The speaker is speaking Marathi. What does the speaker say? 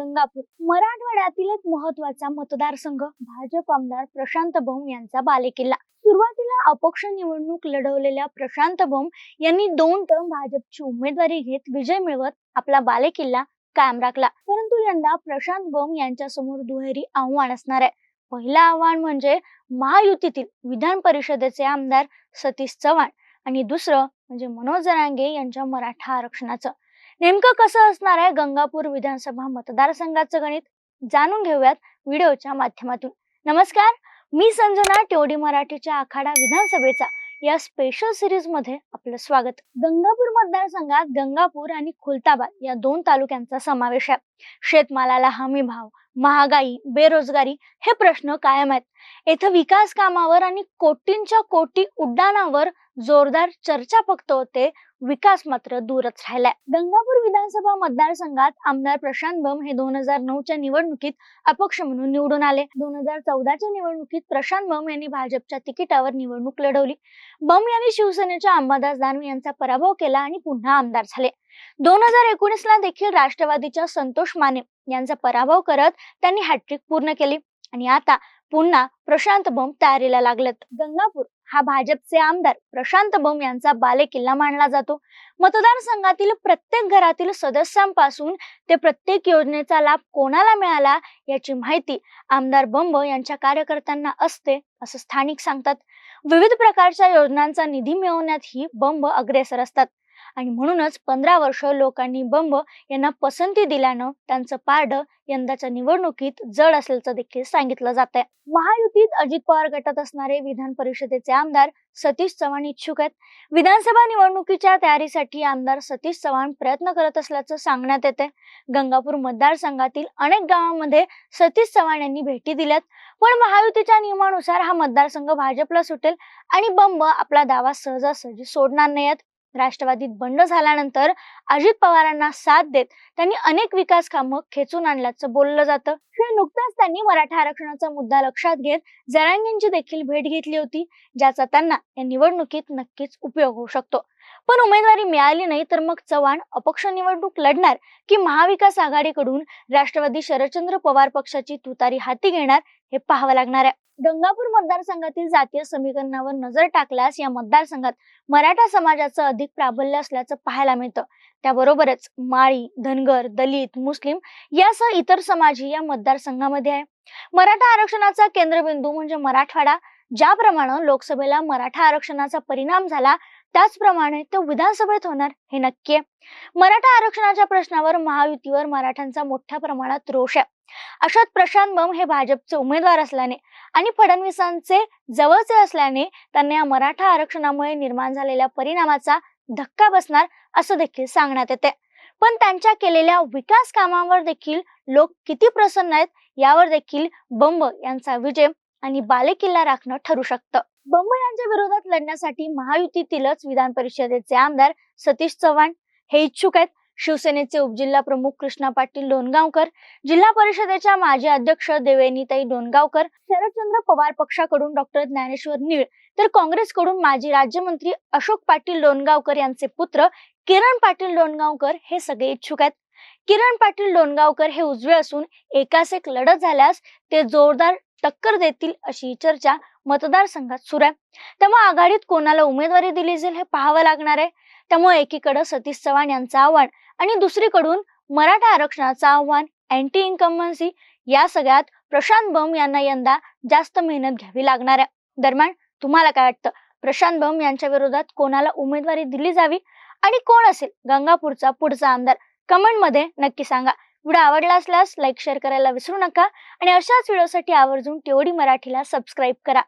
गंगापूर. मराठवाड्यातील एक महत्त्वाचा मतदारसंघ भाजप आमदार प्रशांत बम यांचा बालेकिल्ला. सुरुवातीला अपक्ष निवडणूक लढवलेल्या प्रशांत बम यांनी दोन टर्म भाजपची उमेदवारी घेत विजय मिळवत आपला बालेकिल्ला कायम राखला. परंतु यंदा प्रशांत बम यांच्या समोर दुहेरी आव्हान असणार आहे. पहिलं आव्हान म्हणजे महायुतीतील विधान परिषदेचे आमदार सतीश चव्हाण आणि दुसरं म्हणजे मनोज जरांगे यांच्या मराठा आरक्षणाचं. नेमकं कसं असणार आहे गंगापूर विधानसभा मतदारसंघाचं गणित? जाणून घेऊयात व्हिडिओच्या माध्यमातून. नमस्कार मी संजना टेवडी मराठीच्या आखाडा विधानसभेचा या स्पेशल सिरीजमध्ये आपलं स्वागत. गंगापूर मतदारसंघात गंगापूर आणि खुलताबाद या दोन तालुक्यांचा समावेश आहे. शेतमालाला हमी भाव महागाई बेरोजगारी हे प्रश्न कायम आहेत. येथे विकास कामावर आणि कोटींच्या कोटी उड्डाणावर जोरदार चर्चा फक्त होते. विकास मात्र दूरच राहिलाय. गंगापूर विधानसभा मतदारसंघात आमदार प्रशांत बम हे दोन हजार नऊच्या निवडणुकीत अपक्ष म्हणून निवडून आले. दोन हजार चौदाच्या निवडणुकीत प्रशांत बम यांनी भाजपच्या तिकिटावर निवडणूक लढवली. बम यांनी शिवसेनेच्या अंबादास दानवे यांचा पराभव केला आणि पुन्हा आमदार झाले. दोन हजार एकोणीस ला देखील राष्ट्रवादीच्या संतोष माने यांचा पराभव करत त्यांनी हॅट्रिक पूर्ण केली. आणि आता पुन्हा प्रशांत बम तयारीला लागलेत. गंगापूर हा भाजपचे आमदार प्रशांत बम यांचा बालेकिल्ला मानला जातो. मतदारसंघातील प्रत्येक घरातील सदस्यांपासून ते प्रत्येक योजनेचा लाभ कोणाला मिळाला याची माहिती आमदार बंब यांच्या कार्यकर्त्यांना असते असं स्थानिक सांगतात. विविध प्रकारच्या योजनांचा निधी मिळवण्यातही बंब अग्रेसर असतात. आणि म्हणूनच पंधरा वर्ष लोकांनी बंब यांना पसंती दिल्यानं त्यांचं पारड यंदाच्या निवडणुकीत जड असल्याचं देखील सांगितलं जात आहे महायुतीत अजित पवार गटात असणारे विधान परिषदेचे आमदार सतीश चव्हाण इच्छुक आहेत. विधानसभा निवडणुकीच्या तयारीसाठी आमदार सतीश चव्हाण प्रयत्न करत असल्याचं सांगण्यात येते गंगापूर मतदारसंघातील अनेक गावांमध्ये सतीश चव्हाण यांनी भेटी दिल्यात. पण महायुतीच्या नियमानुसार हा मतदारसंघ भाजपला सुटेल आणि बंब आपला दावा सहजासहजी सोडणार नाहीत राष्ट्रवादीत बंड झाल्यानंतर अजित पवारांना साथ देत त्यांनी अनेक विकास कामं खेचून आणल्याचं बोललं जातं. शिवाय नुकताच त्यांनी मराठा आरक्षणाचा मुद्दा लक्षात घेत जरांगेंची देखील भेट घेतली होती ज्याचा त्यांना या निवडणुकीत नक्कीच उपयोग होऊ शकतो. पण उमेदवारी मिळाली नाही तर मग चव्हाण अपक्ष निवडणूक लढणार की महाविकास आघाडीकडून राष्ट्रवादी शरदचंद्र पवार पक्षाची तुतारी हाती घेणार हे पाहावं लागणार आहे. गंगापूर मतदारसंघातील जातीय समीकरणावर नजर टाकल्यास या मतदारसंघात मराठा समाजाचं अधिक प्राबल्य असल्याचं पाहायला मिळतं. त्याबरोबरच माळी धनगर दलित मुस्लिम यासह इतर समाजही या मतदारसंघामध्ये आहे. मराठा आरक्षणाचा केंद्रबिंदू म्हणजे मराठवाडा ज्याप्रमाणे लोकसभेला मराठा आरक्षणाचा परिणाम झाला त्याचप्रमाणे तो विधानसभेत होणार हे नक्की आहे. मराठा आरक्षणाच्या प्रश्नावर महायुतीवर मराठ्यांचा मोठ्या प्रमाणात रोष आहे. अशात प्रशांत बम हे भाजपचे उमेदवार असल्याने आणि फडणवीसांचे जवळचे असल्याने त्यांना या मराठा आरक्षणामुळे निर्माण झालेल्या परिणामाचा धक्का बसणार असं देखील सांगण्यात येते. पण त्यांच्या केलेल्या विकास कामांवर देखील लोक किती प्रसन्न आहेत यावर देखील बंब यांचा विजय. आणि बालेकिल्ला राखणं ठरू शकतं. बंब यांच्या विरोधात लढण्यासाठी महायुतीतीलच विधान परिषदेचे आमदार सतीश चव्हाण हे इच्छुक आहेत. शिवसेनेचे उपजिल्हा प्रमुख कृष्णा पाटील लोणगावकर जिल्हा परिषदेच्या माजी अध्यक्ष देवेनीताई डोनगावकर शरदचंद्र पवार पक्षाकडून डॉक्टर ज्ञानेश्वर निळ तर काँग्रेसकडून माजी राज्यमंत्री अशोक पाटील डोनगावकर यांचे पुत्र किरण पाटील डोनगावकर हे सगळे इच्छुक आहेत. किरण पाटील डोणगावकर हे उजवे असून एकास एक लढत झाल्यास ते जोरदार टक्कर देतील अशी चर्चा मतदारसंघात सुरू आहे. त्यामुळे आघाडीत कोणाला उमेदवारी दिली जाईल हे पाहावं लागणार आहे. त्यामुळे एकीकडे सतीश चव्हाण यांचं आव्हान आणि दुसरीकडून मराठा आरक्षणाचं आव्हान अँटी इन्कम्बन्सी या सगळ्यात प्रशांत बम यांना यंदा जास्त मेहनत घ्यावी लागणार आहे. दरम्यान तुम्हाला काय वाटतं? प्रशांत बम यांच्या विरोधात कोणाला उमेदवारी दिली जावी? आणि कोण असेल? गंगापूरचा पुढचा आमदार कमेंटमध्ये नक्की सांगा. व्हिडिओ आवडला असल्यास लाईक शेअर करायला विसरू नका. आणि अशाच व्हिडिओसाठी आवर्जून टेवडी मराठीला सबस्क्राईब करा.